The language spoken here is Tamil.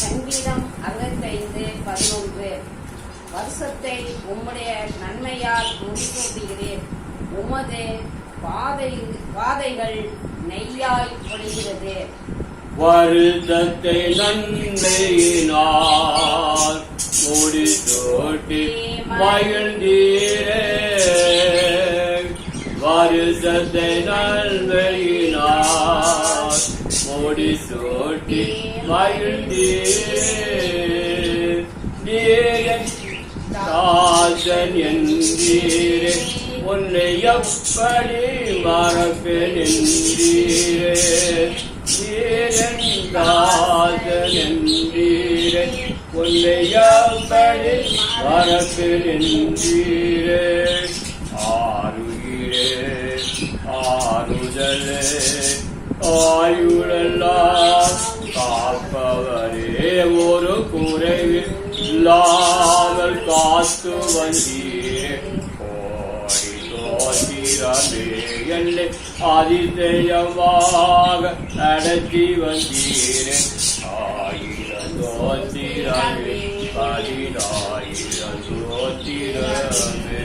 சங்கீதம் அறுபத்தைந்து பதினொன்று. வருஷத்தை உம்முடைய நன்மையால் முடிசூட்டுகிறேன் உமது பாதை பாதைகள் நெய்யாய் பொழிகிறது. வருத்தத்தை நன்மையினால் முடி சோட்டி மகிழ்ந்தீரே. வருத்தத்தை நன்மையினால் முடி தோட்டி மகிழ்ந்தீரே தாசன் என்றீரே உன்னை எப்படி மறப்பேன் என்றீரே நீரன் தாசன் என்றீரே உன்னை எப்படி மறப்பேன் என்றீரே ஆறுகிறே ஆறுதலே ஆயுளெல்லாம் காப்பவரே ஒரு குறைவில் இல்லாமல் காத்து வந்தீரே. கோடி தோத்திரமே என்னை அதிசயமாக நடத்தி வந்தீரே. ஆயிரம் தோத்திரமே பதினாயிரம் தோத்திரமே